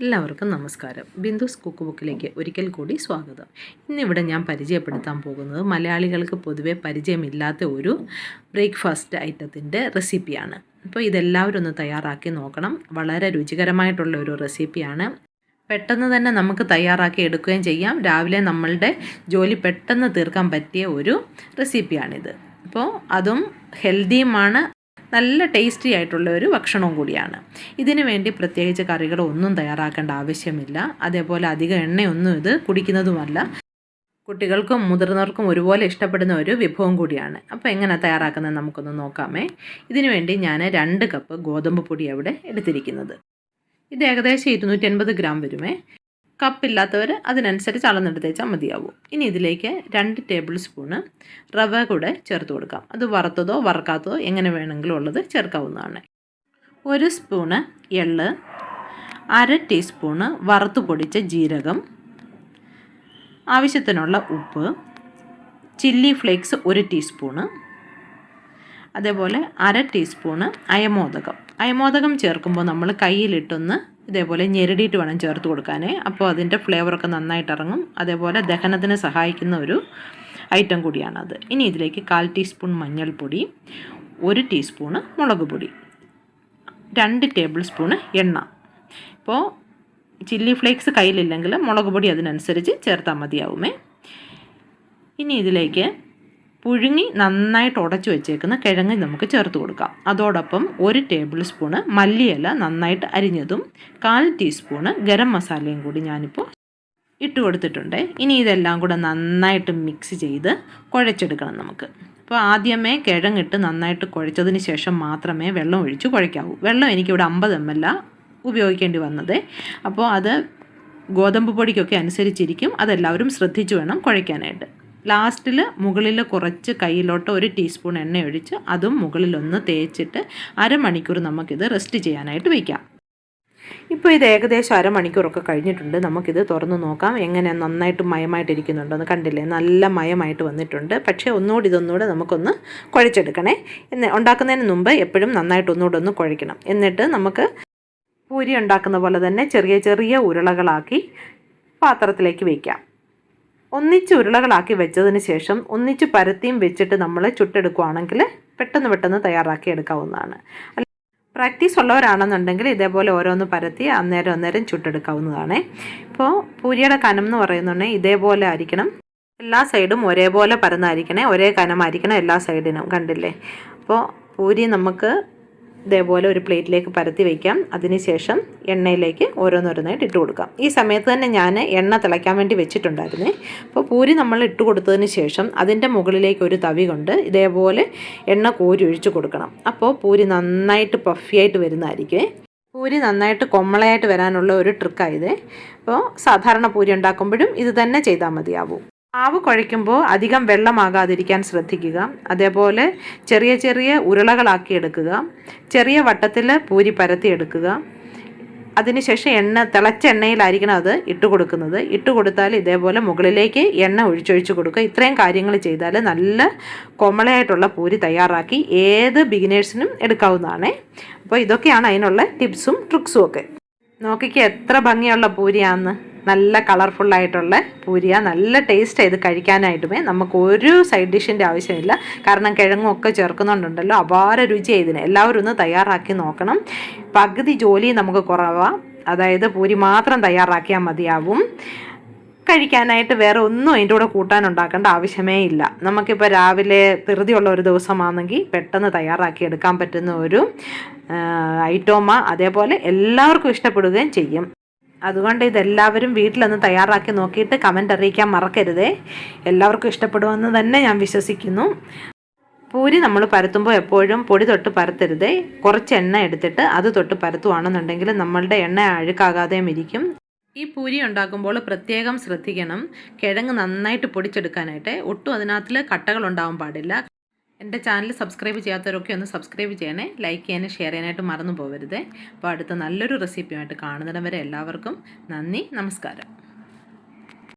എല്ലാവർക്കും നമസ്കാരം. ബിന്ദുസ് കുക്ക് ബുക്കിലേക്ക് ഒരിക്കൽ കൂടി സ്വാഗതം. ഇന്നിവിടെ ഞാൻ പരിചയപ്പെടുത്താൻ പോകുന്നത് മലയാളികൾക്ക് പൊതുവെ പരിചയമില്ലാത്ത ഒരു ബ്രേക്ക്ഫാസ്റ്റ് ഐറ്റത്തിന്റെ റെസിപ്പിയാണ്. അപ്പോൾ ഇതെല്ലാവരും ഒന്ന് തയ്യാറാക്കി നോക്കണം. വളരെ രുചികരമായിട്ടുള്ള ഒരു റെസിപ്പിയാണ്. പെട്ടെന്ന് തന്നെ നമുക്ക് തയ്യാറാക്കി എടുക്കുകയും ചെയ്യാം. രാവിലെ നമ്മളുടെ ജോലി പെട്ടെന്ന് തീർക്കാൻ പറ്റിയ ഒരു റെസിപ്പിയാണിത്. അപ്പോൾ അതും ഹെൽത്തിയുമാണ് നല്ല ടേസ്റ്റി ആയിട്ടുള്ള ഒരു ഭക്ഷണവും കൂടിയാണ്. ഇതിനു വേണ്ടി പ്രത്യേകിച്ച് കറികൾ ഒന്നും തയ്യാറാക്കേണ്ട ആവശ്യമില്ല. അതേപോലെ അധികം എണ്ണയൊന്നും ഇത് കുടിക്കുന്നതുമല്ല. കുട്ടികൾക്കും മുതിർന്നവർക്കും ഒരുപോലെ ഇഷ്ടപ്പെടുന്ന ഒരു വിഭവം കൂടിയാണ്. അപ്പോൾ എങ്ങനെ തയ്യാറാക്കുന്നത് നമുക്കൊന്ന് നോക്കാമേ. ഇതിനു വേണ്ടി ഞാൻ രണ്ട് കപ്പ് ഗോതമ്പ് പൊടി അവിടെ എടുത്തിരിക്കുന്നത്. ഇത് ഏകദേശം ഇരുന്നൂറ്റി അൻപത് ഗ്രാം വരുമേ. കപ്പില്ലാത്തവർ അതിനനുസരിച്ച് അളന്നെടുത്ത് തേച്ചാൽ മതിയാവും. ഇനി ഇതിലേക്ക് രണ്ട് ടേബിൾ സ്പൂണ് റവ കൂടെ ചേർത്ത് കൊടുക്കാം. അത് വറുത്തതോ വറക്കാത്തതോ എങ്ങനെ വേണമെങ്കിലും ഉള്ളത് ചേർക്കാവുന്നതാണ്. ഒരു സ്പൂണ് എള്ള് അര ടീസ്പൂണ് വറുത്ത് പൊടിച്ച ജീരകം ആവശ്യത്തിനുള്ള ഉപ്പ് ചില്ലി ഫ്ലേക്സ് ഒരു ടീസ്പൂണ് അതേപോലെ അര ടീസ്പൂണ് അയമോദകം. അയമോദകം ചേർക്കുമ്പോൾ നമ്മൾ കയ്യിലിട്ടൊന്ന് ഇതേപോലെ ഞെരടിയിട്ട് വേണം ചേർത്ത് കൊടുക്കാനേ. അപ്പോൾ അതിന്റെ ഫ്ലേവറൊക്കെ നന്നായിട്ട് ഇറങ്ങും അതേപോലെ ദഹനത്തിന് സഹായിക്കുന്ന ഒരു ഐറ്റം കൂടിയാണത്. ഇനി ഇതിലേക്ക് കാൽ ടീസ്പൂൺ മഞ്ഞൾപ്പൊടി ഒരു ടീസ്പൂണ് മുളക് പൊടി രണ്ട് ടേബിൾ സ്പൂണ് എണ്ണ. ഇപ്പോൾ ചില്ലി ഫ്ലേക്സ് കയ്യിലില്ലെങ്കിൽ മുളക് പൊടി അതിനനുസരിച്ച് ചേർത്താൽ മതിയാവുമേ. ഇനി ഇതിലേക്ക് പുഴുങ്ങി നന്നായിട്ട് ഉടച്ചു വെച്ചേക്കുന്ന കിഴങ്ങ് നമുക്ക് ചേർത്ത് കൊടുക്കാം. അതോടൊപ്പം ഒരു ടേബിൾ സ്പൂണ് മല്ലിയില നന്നായിട്ട് അരിഞ്ഞതും കാൽ ടീസ്പൂണ് ഗരം മസാലയും കൂടി ഞാനിപ്പോൾ ഇട്ട് കൊടുത്തിട്ടുണ്ട്. ഇനി ഇതെല്ലാം കൂടെ നന്നായിട്ട് മിക്സ് ചെയ്ത് കുഴച്ചെടുക്കണം നമുക്ക്. അപ്പോൾ ആദ്യമേ കിഴങ്ങിട്ട് നന്നായിട്ട് കുഴച്ചതിന് ശേഷം മാത്രമേ വെള്ളം ഒഴിച്ച് കുഴയ്ക്കാവൂ. വെള്ളം എനിക്കിവിടെ അമ്പത് എം എൽ ഉപയോഗിക്കേണ്ടി വന്നത്. അപ്പോൾ അത് ഗോതമ്പ് പൊടിക്കൊക്കെ അനുസരിച്ചിരിക്കും. അതെല്ലാവരും ശ്രദ്ധിച്ചു വേണം കുഴയ്ക്കാനായിട്ട്. ലാസ്റ്റിൽ മുകളിൽ കുറച്ച് കയ്യിലോട്ട് ഒരു ടീസ്പൂൺ എണ്ണ ഒഴിച്ച് അതും മുകളിലൊന്ന് തേച്ചിട്ട് അരമണിക്കൂർ നമുക്കിത് റെസ്റ്റ് ചെയ്യാനായിട്ട് വയ്ക്കാം ഇപ്പോൾ ഇത് ഏകദേശം അരമണിക്കൂറൊക്കെ കഴിഞ്ഞിട്ടുണ്ട്. നമുക്കിത് തുറന്ന് നോക്കാം. എങ്ങനെ നന്നായിട്ട് മയമായിട്ടിരിക്കുന്നുണ്ടെന്ന് കണ്ടില്ലേ? നല്ല മയമായിട്ട് വന്നിട്ടുണ്ട്. പക്ഷേ ഒന്നുകൂടി ഇതൊന്നുകൂടെ നമുക്കൊന്ന് കുഴച്ചെടുക്കണേ. എന്ന് ഉണ്ടാക്കുന്നതിന് മുമ്പ് എപ്പോഴും നന്നായിട്ട് ഒന്നുകൂടെ ഒന്ന് കുഴക്കണം. എന്നിട്ട് നമുക്ക് പൂരി ഉണ്ടാക്കുന്ന പോലെ തന്നെ ചെറിയ ചെറിയ ഉരുളകളാക്കി പാത്രത്തിലേക്ക് വയ്ക്കാം ഒന്നിച്ച് ഉരുളകളാക്കി വെച്ചതിന് ശേഷം ഒന്നിച്ച് പരത്തിയും വെച്ചിട്ട് നമ്മൾ ചുട്ടെടുക്കുകയാണെങ്കിൽ പെട്ടെന്ന് പെട്ടെന്ന് തയ്യാറാക്കി എടുക്കാവുന്നതാണ്. പ്രാക്ടീസ് ഉള്ളവരാണെന്നുണ്ടെങ്കിൽ ഇതേപോലെ ഓരോന്ന് പരത്തി അന്നേരം അന്നേരം ചുട്ടെടുക്കാവുന്നതാണ്. ഇപ്പോൾ പൂരിയുടെ കനം എന്ന് പറയുന്നുണ്ടെങ്കിൽ ഇതേപോലെ ആയിരിക്കണം. എല്ലാ സൈഡും ഒരേപോലെ പരന്നായിരിക്കണേ ഒരേ കനമായിരിക്കണം എല്ലാ സൈഡിനും കണ്ടില്ലേ? അപ്പോൾ പൂരി നമുക്ക് ഇതേപോലെ ഒരു പ്ലേറ്റിലേക്ക് പരത്തി വയ്ക്കാം അതിനുശേഷം എണ്ണയിലേക്ക് ഓരോന്നോരോന്നായിട്ട് ഇട്ട് കൊടുക്കാം. ഈ സമയത്ത് തന്നെ ഞാൻ എണ്ണ തിളയ്ക്കാൻ വേണ്ടി വെച്ചിട്ടുണ്ടായിരുന്നേ. അപ്പോൾ പൂരി നമ്മൾ ഇട്ട് കൊടുത്തതിന് ശേഷം അതിന്റെ മുകളിലേക്ക് ഒരു തവി കൊണ്ട് ഇതേപോലെ എണ്ണ കോരി ഒഴിച്ചു കൊടുക്കണം. അപ്പോൾ പൂരി നന്നായിട്ട് പഫിയായിട്ട് വരുന്നതായിരിക്കും പൂരി നന്നായിട്ട് കൊമ്മളയായിട്ട് വരാനുള്ള ഒരു ട്രിക്കായത് അപ്പോൾ സാധാരണ പൂരി ഉണ്ടാക്കുമ്പോഴും ഇത് തന്നെ ചെയ്താൽ മതിയാവും. മാവ് കുഴയ്ക്കുമ്പോൾ അധികം വെള്ളമാകാതിരിക്കാൻ ശ്രദ്ധിക്കുക. അതേപോലെ ചെറിയ ചെറിയ ഉരുളകളാക്കി എടുക്കുക. ചെറിയ വട്ടത്തിൽ പൂരി പരത്തി എടുക്കുക. അതിനുശേഷം എണ്ണ തിളച്ച എണ്ണയിലായിരിക്കണം അത് ഇട്ട് കൊടുക്കുന്നത്. ഇട്ട് കൊടുത്താൽ ഇതേപോലെ മുകളിലേക്ക് എണ്ണ ഒഴിച്ചൊഴിച്ച് കൊടുക്കുക. ഇത്രയും കാര്യങ്ങൾ ചെയ്താൽ നല്ല കൊമളയായിട്ടുള്ള പൂരി തയ്യാറാക്കി ഏത് ബിഗിനേഴ്സിനും എടുക്കാവുന്നതാണ്. അപ്പോൾ ഇതൊക്കെയാണ് അതിനുള്ള ടിപ്സും ട്രിക്സും ഒക്കെ. നോക്കിക്ക് എത്ര ഭംഗിയുള്ള പൂരിയാണെന്ന് നല്ല കളർഫുൾ ആയിട്ടുള്ള പൂരിയ. നല്ല ടേസ്റ്റ് ചെയ്ത് കഴിക്കാനായിട്ടുമേ നമുക്ക് ഒരു സൈഡ് ഡിഷിന്റെ ആവശ്യമില്ല. കാരണം കിഴങ്ങും ഒക്കെ ചേർക്കുന്നുണ്ടല്ലോ. അപാര രുചി ഇതിന്. എല്ലാവരും ഒന്ന് തയ്യാറാക്കി നോക്കണം. പകുതി ജോലി നമുക്ക് കുറവാണ് അതായത് പൂരി മാത്രം തയ്യാറാക്കിയാൽ മതിയാവും. കഴിക്കാനായിട്ട് വേറെ ഒന്നും അതിന്റെ കൂടെ കൂട്ടാനുണ്ടാക്കേണ്ട ആവശ്യമേ ഇല്ല. നമുക്കിപ്പോൾ രാവിലെ ധൃതിയുള്ള ഒരു ദിവസമാണെങ്കിൽ പെട്ടെന്ന് തയ്യാറാക്കി എടുക്കാൻ പറ്റുന്ന ഒരു ഐറ്റോമ അതേപോലെ എല്ലാവർക്കും ഇഷ്ടപ്പെടുകയും ചെയ്യും. അതുകൊണ്ട് ഇതെല്ലാവരും വീട്ടിലൊന്ന് തയ്യാറാക്കി നോക്കിയിട്ട് കമന്റ് അറിയിക്കാൻ മറക്കരുതേ. എല്ലാവർക്കും ഇഷ്ടപ്പെടുമെന്ന് തന്നെ ഞാൻ വിശ്വസിക്കുന്നു. പൂരി നമ്മൾ പരത്തുമ്പോൾ എപ്പോഴും പൊടി തൊട്ട് പരത്തരുതേ. കുറച്ച് എണ്ണ എടുത്തിട്ട് അത് തൊട്ട് പരത്തുവാണെന്നുണ്ടെങ്കിൽ നമ്മളുടെ എണ്ണ അഴുക്കാകാതെയും ഇരിക്കും. ഈ പൂരി ഉണ്ടാക്കുമ്പോൾ പ്രത്യേകം ശ്രദ്ധിക്കണം. കിഴങ്ങ് നന്നായിട്ട് പൊടിച്ചെടുക്കാനായിട്ട്. ഒട്ടും അതിനകത്തിൽ കട്ടകൾ ഉണ്ടാവാൻ പാടില്ല. എന്റെ ചാനൽ സബ്സ്ക്രൈബ് ചെയ്യാത്തവരൊക്കെ ഒന്ന് സബ്സ്ക്രൈബ് ചെയ്യണേ ലൈക്ക് ചെയ്യാനും ഷെയർ ചെയ്യാനായിട്ട് മറന്നു പോകരുത് അപ്പോൾ അടുത്ത നല്ലൊരു റെസിപ്പിയുമായിട്ട് കാണുന്നിടം വരെ എല്ലാവർക്കും നന്ദി നമസ്കാരം.